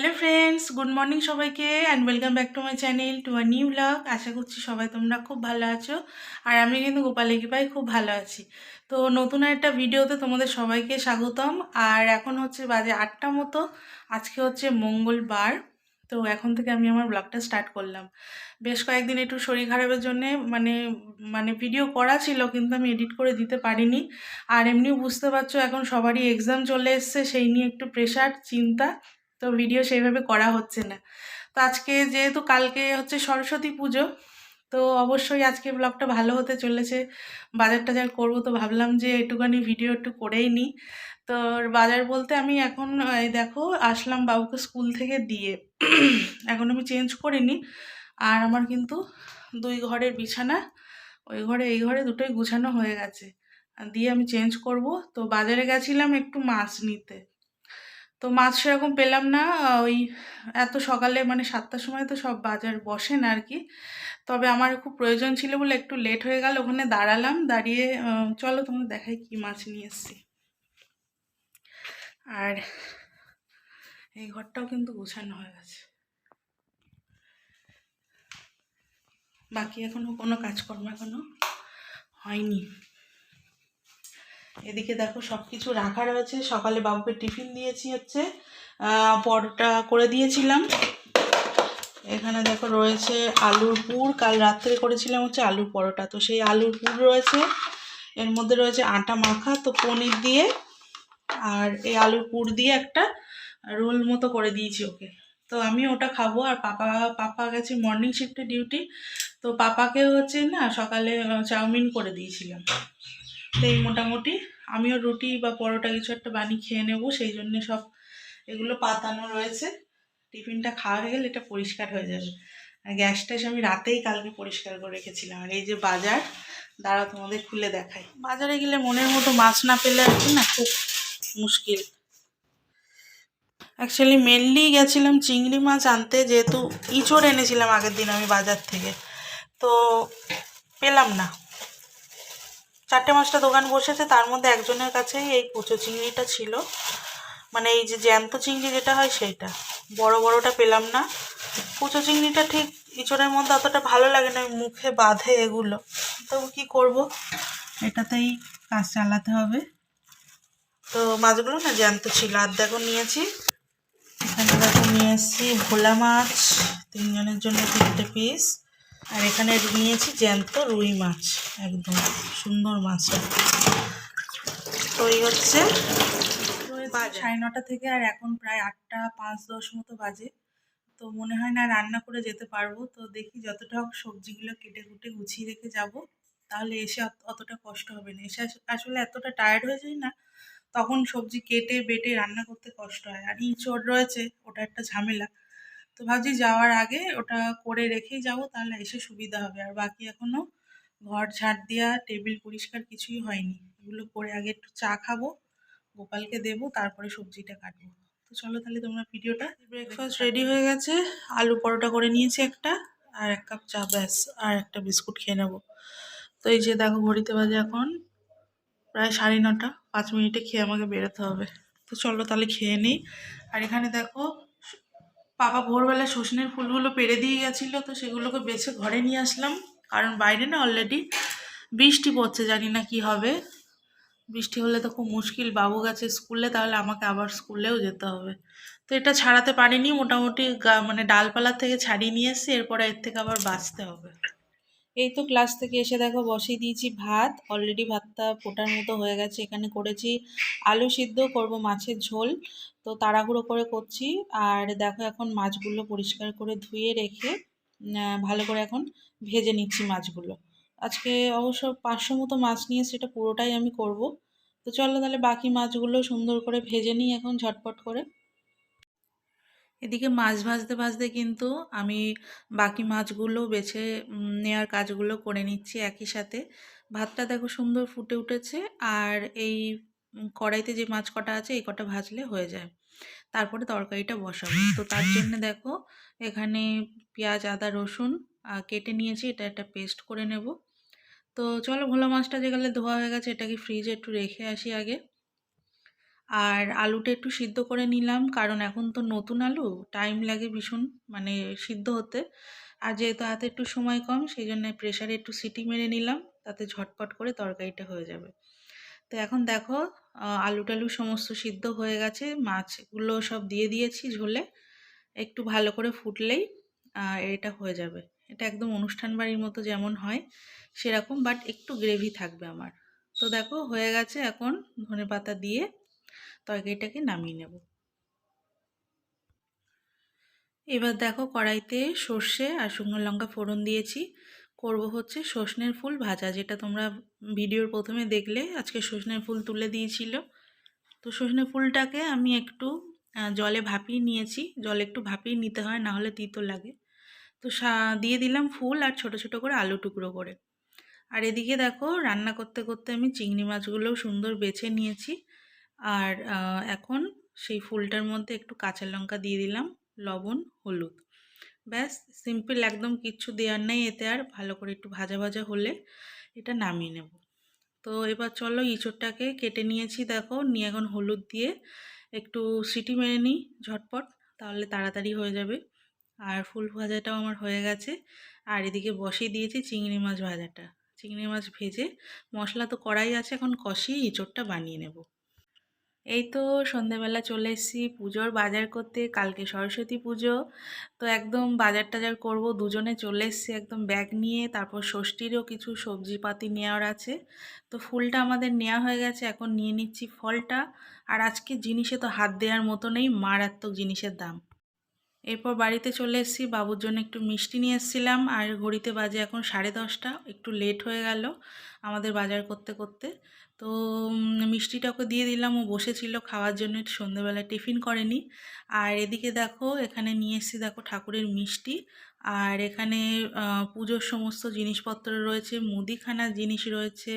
Hello friends, good morning সবাইকে and welcome back to my channel to our new blog আশা করছি সবাই তোমরা খুব ভালো আছো আর আমি কিন্তু গোপাল পাই খুব ভালো আছি। তো নতুন একটা ভিডিওতে তোমাদের সবাইকে স্বাগতম। আর এখন হচ্ছে বাজে আটটা মতো, আজকে হচ্ছে মঙ্গলবার, তো এখন থেকে আমি আমার ব্লগটা স্টার্ট করলাম। বেশ কয়েকদিন একটু শরীর খারাপের জন্যে মানে মানে ভিডিও করা ছিল, কিন্তু আমি এডিট করে দিতে পারিনি। আর এমনিও বুঝতে পারছ, এখন সবারই এক্সাম চলে এসছে, সেই নিয়ে একটু প্রেশার চিন্তা। তো ভিডিও সেইভাবে করা হচ্ছে না। তো আজকে যেহেতু কালকে হচ্ছে সরস্বতী পুজো, তো অবশ্যই আজকে ব্লগটা ভালো হতে চলেছে। বাজার টাজার করব তো ভাবলাম যে একটুখানি ভিডিও একটু করেই নিই তো বাজার বলতে আমি এখন, এই দেখো, আসলাম বাবুকে স্কুল থেকে দিয়ে। এখন আমি চেঞ্জ করিনি। আর আমার কিন্তু দুই ঘরের বিছানা, ওই ঘরে এই ঘরে দুটোই গুছানো হয়ে গেছে। দিয়ে আমি চেঞ্জ করব। তো বাজারে গেছিলাম একটু মাছ নিতে। তো মাছ সেরকম পেলাম না ওই এত সকালে মানে সাতটার সময় তো সব বাজার বসে না আর কি তবে আমার খুব প্রয়োজন ছিল বলে একটু লেট হয়ে গেল, ওখানে দাঁড়ালাম, দাঁড়িয়ে চলো তোমাদের দেখাই কি মাছ নিয়ে এসেছি। আর এই ঘরটাও কিন্তু গোছানো হয়ে গেছে। বাকি এখনও কোনো কাজকর্ম এখনও হয়নি। এদিকে দেখো সব কিছু রাখা রয়েছে। সকালে বাবুকে টিফিন দিয়েছি হচ্ছে পরোটা করে দিয়েছিলাম। এখানে দেখো রয়েছে আলুর পুর। কাল রাত্রে করেছিলাম হচ্ছে আলুর পরোটা। তো সেই আলুর পুর রয়েছে। এর মধ্যে রয়েছে আটা মাখা, তো পনির দিয়ে আর এই আলুর পুর দিয়ে একটা রোল মতো করে দিয়েছি ওকে। তো আমি ওটা খাব। আর পাপা পাপা গেছে মর্নিং শিফটে ডিউটি তো পাপাকে হচ্ছে না সকালে চাউমিন করে দিয়েছিলাম। তো এই মোটামুটি আমিও রুটি বা পরোটা কিছু একটা বানিয়ে খেয়ে নেব, সেই জন্য সব এগুলো পাতানো রয়েছে। টিফিনটা খাওয়া হয়ে গেলে এটা পরিষ্কার হয়ে যাবে। আর গ্যাসটা এসে আমি রাতেই কালকে পরিষ্কার করে রেখেছিলাম। আর এই যে বাজার দাঁড়া তোমাদের খুলে দেখাই। বাজারে গেলে মনের মতো মাছ না পেলে আর কি না, খুব মুশকিল। অ্যাকচুয়ালি মেনলি গেছিলাম চিংড়ি মাছ আনতে, যেহেতু ইঁচড় এনেছিলাম আগের দিন আমি বাজার থেকে। তো পেলাম না। চারটে মাছটা দোকান বসেছে, তার মধ্যে একজনের কাছেই এই কুচো চিংড়িটা ছিল। মানে এই যে জ্যান্ত চিংড়ি যেটা হয় সেইটা। বড় বড়টা পেলাম না। কুচো চিংড়িটা ঠিক ইঁচড়ের মধ্যে অতটা ভালো লাগে না মুখে বাঁধে এগুলো। তবু কি করব? এটাতেই কাজ চালাতে হবে। তো মাছগুলো না জ্যান্ত ছিল। আর দেখো নিয়েছি। এখানে দেখো নিয়ে এসেছি ভোলা মাছ। তিনজনের জন্য তিনটে পিস আর এখানে নিয়েছি জ্যান্ত রুই মাছ একদম সুন্দর মাছটা তো এই হচ্ছে সাড়ে নটা থেকে আর এখন প্রায় আটটা পাঁচ দশ মতো বাজে। তো মনে হয় না রান্না করে যেতে পারব। তো দেখি যতটা হোক সবজিগুলো কেটে কুটে গুছিয়ে রেখে যাব। তাহলে এসে অতটা কষ্ট হবে না। এসে আস- আসলে এতটা টায়ার্ড হয়ে যায় না তখন সবজি কেটে বেটে রান্না করতে কষ্ট হয়। আর ইঁচড় রয়েছে ওটা একটা ঝামেলা। তো ভাবছি যাওয়ার আগে ওটা করে রেখেই যাব, তাহলে এসে সুবিধা হবে। আর বাকি এখনও ঘর ঝাড় দেওয়া, টেবিল পরিষ্কার কিছুই হয়নি। এগুলো করে আগে একটু চা খাব, গোপালকে দেবো, তারপরে সবজিটা কাটবো। তো চলো তাহলে তোমরা ভিডিওটা ব্রেকফাস্ট রেডি হয়ে গেছে। আলু পরোটা করে নিয়েছি একটা, আর এক কাপ চা ব্যাস, আর একটা বিস্কুট খেয়ে নেব। তো এই যে দেখো ঘড়িতে বাজে এখন প্রায় সাড়ে নটা, পাঁচ মিনিটে খেয়ে আমাকে বেরোতে হবে। তো চলো তাহলে খেয়ে নিই। আর এখানে দেখো পাপা ভোরবেলা সজনের ফুলগুলো পেরে দিয়ে গেছিল, তো সেগুলোকে বেছে ঘরে নিয়ে আসলাম। কারণ বাইরে না অলরেডি বৃষ্টি পড়ছে, জানি না কি হবে। বৃষ্টি হলে তো খুব মুশকিল। বাবু গেছে স্কুলে, তাহলে আমাকে আবার স্কুলেও যেতে হবে। তো এটা ছাড়াতে পারিনি, মোটামুটি মানে ডালপালা থেকে ছাড়িয়ে নিয়ে এসেছি, এরপরে এর থেকে আবার বাঁচতে হবে। এই তো ক্লাস থেকে এসে দেখো বসিয়ে দিয়েছি ভাত। অলরেডি ভাতটা ফোটার মতো হয়ে গেছে। এখানে করেছি আলু সিদ্ধ, করব মাছের ঝোল। তো তাড়াহুড়ো করে করছি। আর দেখো এখন মাছগুলো পরিষ্কার করে ধুয়ে রেখে ভালো করে এখন ভেজে নিচ্ছি মাছগুলো। আজকে অবশ্য পাঁচশো মতো মাছ নিয়ে সেটা পুরোটাই আমি করব। তো চলো তাহলে বাকি মাছগুলো সুন্দর করে ভেজে নিই এখন ঝটপট করে। এদিকে মাছ ভাজতে ভাজতে কিন্তু আমি বাকি মাছগুলো বেছে নেওয়ার কাজগুলো করে নিচ্ছি একই সাথে। ভাতটা দেখো সুন্দর ফুটে উঠেছে আর এই কড়াইতে যে মাছ কটা আছে এই কটা ভাজলে হয়ে যায়। তারপরে তরকারিটা বসাবো। তো তার জন্য দেখো এখানে পেঁয়াজ, আদা, রসুন কেটে নিয়েছি। এটা একটা পেস্ট করে নেব। তো চলো ভোলা মাছটা যেগুলো ধোয়া হয়ে গেছে এটাকে ফ্রিজে একটু রেখে আসি আগে। আর আলুটা একটু সিদ্ধ করে নিলাম, কারণ এখন তো নতুন আলু টাইম লাগে ভীষণ মানে সিদ্ধ হতে। আর যেহেতু হাতে একটু সময় কম সেই জন্য প্রেশারে একটু সিটি মেরে নিলাম, তাতে ঝটপট করে তরকারিটা হয়ে যাবে। তো এখন দেখো আলু টালু সমস্ত সিদ্ধ হয়ে গেছে, মাছগুলো সব দিয়ে দিয়েছি ঝোলে। একটু ভালো করে ফুটলেই এটা হয়ে যাবে। এটা একদম অনুষ্ঠান বাড়ির মতো যেমন হয়, সেরকম বাট একটু গ্রেভি থাকবে আমার। তো দেখো, হয়ে গেছে এখন ধনে পাতা দিয়ে তরকারিটাকে নামিয়ে নেব। এবার দেখো কড়াইতে সর্ষে আর শুকনো লঙ্কা ফোড়ন দিয়েছি। করব হচ্ছে সর্ষের ফুল ভাজা, যেটা তোমরা ভিডিওর প্রথমে দেখলে আজকে সর্ষের ফুল তুলে দিয়েছিল। তো সর্ষের ফুলটাকে আমি একটু জলে ভাপিয়ে নিয়েছি। জলে একটু ভাপিয়ে নিতে হয় না হলে তিতো লাগে। তো দিয়ে দিলাম ফুল আর ছোট ছোট করে আলু টুকরো করে। আর এদিকে দেখো রান্না করতে করতে আমি চিংড়ি মাছগুলোও সুন্দর বেছে নিয়েছি। আর এখন সেই ফুলটার মধ্যে একটু কাঁচা লঙ্কা দিয়ে দিলাম, লবণ, হলুদ। ব্যাস, সিম্পল একদম কিচ্ছু দেওয়ার নেই এতে আর, ভালো করে একটু ভাজা ভাজা হলে এটা নামিয়ে নেব। তো এবার চলো ইঁচড়টাকে কেটে নিয়েছি দেখো, নিয়ে এখন হলুদ দিয়ে একটু সিটি মেরে নিই ঝটপট, তাহলে তাড়াতাড়ি হয়ে যাবে। আর ফুল ভাজাটাও আমার হয়ে গেছে। আর এদিকে বসিয়ে দিয়েছি চিংড়ি মাছ ভাজাটা। চিংড়ি মাছ ভেজে মশলা তো কড়াই আছে, এখন কষিয়ে ইঁচড়টা বানিয়ে নেব। এই তো সন্ধেবেলা চলে এসেছি পুজোর বাজার করতে, কালকে সরস্বতী পুজো। তো একদম বাজার টাজার করব, দুজনে চলে এসেছি একদম ব্যাগ নিয়ে, তারপর ষষ্ঠীরও কিছু সবজিপাতি নেওয়ার আছে। তো ফুলটা আমাদের নেওয়া হয়ে গেছে, এখন নিয়ে নিচ্ছি ফলটা। আর আজকে জিনিসে তো হাত দেওয়ার মতো নেই, মারাত্মক জিনিসের দাম। এরপর বাড়িতে চলে এসেছি, বাবুর জন্য একটু মিষ্টি নিয়ে এসেছিলাম। আর ঘড়িতে বাজে এখন সাড়ে দশটা, একটু লেট হয়ে গেল আমাদের বাজার করতে করতে। তো উম, মিষ্টিটা ওকে দিয়ে দিলাম। ও বসেছিল খাওয়ার জন্য সন্ধেবেলা টিফিন করেনি। আর এদিকে দেখো এখানে নিয়ে এসেছি দেখো ঠাকুরের মিষ্টি। আর এখানে পুজোর সমস্ত জিনিসপত্র রয়েছে মুদিখানার জিনিস রয়েছে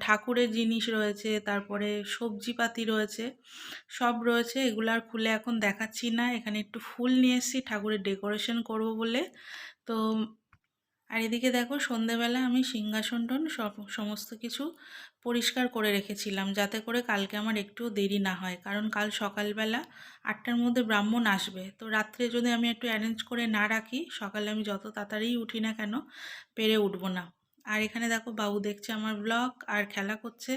ঠাকুরের জিনিস রয়েছে তারপরে সবজিপাতি রয়েছে সব রয়েছে। এগুলো আর খুলে এখন দেখাচ্ছি না। এখানে একটু ফুল নিয়ে এসেছি ঠাকুরের ডেকোরেশন করব বলে। তো আর এদিকে দেখো সন্ধেবেলা আমি সিংহাসন টন সব সমস্ত কিছু পরিষ্কার করে রেখেছিলাম যাতে করে কালকে আমার একটু দেরি না হয়। কারণ কাল সকালবেলা আটটার মধ্যে ব্রাহ্মণ আসবে। তো রাত্রে যদি আমি একটু অ্যারেঞ্জ করে না রাখি, সকালে আমি যত তাড়াতাড়ি উঠি না কেন, পেরে উঠবো না। আর এখানে দেখো বাবু দেখছে আমার ব্লগ আর খেলা করছে।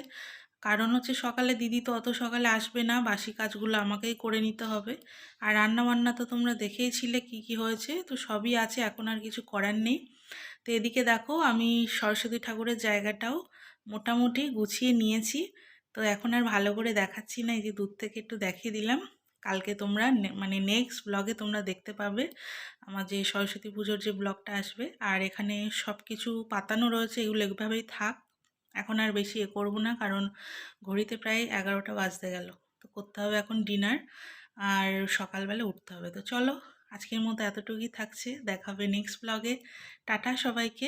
কারণ হচ্ছে সকালে দিদি তো অত সকালে আসবে না, বাসি কাজগুলো আমাকেই করে নিতে হবে। আর রান্না বান্না তো তোমরা দেখেইছিলে কি কি হয়েছে, তো সবই আছে, এখন আর কিছু করার নেই। তো এদিকে দেখো, আমি সরস্বতী ঠাকুরের জায়গাটাও মোটামুটি গুছিয়ে নিয়েছি। তো এখন আর ভালো করে দেখাচ্ছি না, এই যে দূর থেকে একটু দেখিয়ে দিলাম। কালকে তোমরা মানে নেক্সট ব্লগে তোমরা দেখতে পাবে আমার যে সরস্বতী পুজোর যে ব্লগটা আসবে। আর এখানে সব কিছু পাতানো রয়েছে, এগুলো এভাবেই থাক। এখন আর বেশি এ করব না, কারণ ঘড়িতে প্রায় এগারোটা বাজতে গেল। তো করতে হবে এখন ডিনার আর সকালবেলা উঠতে হবে। তো চলো, আজকের মতো এতটুকুই থাকছে। দেখাবে নেক্সট ব্লগে টাটা সবাইকে।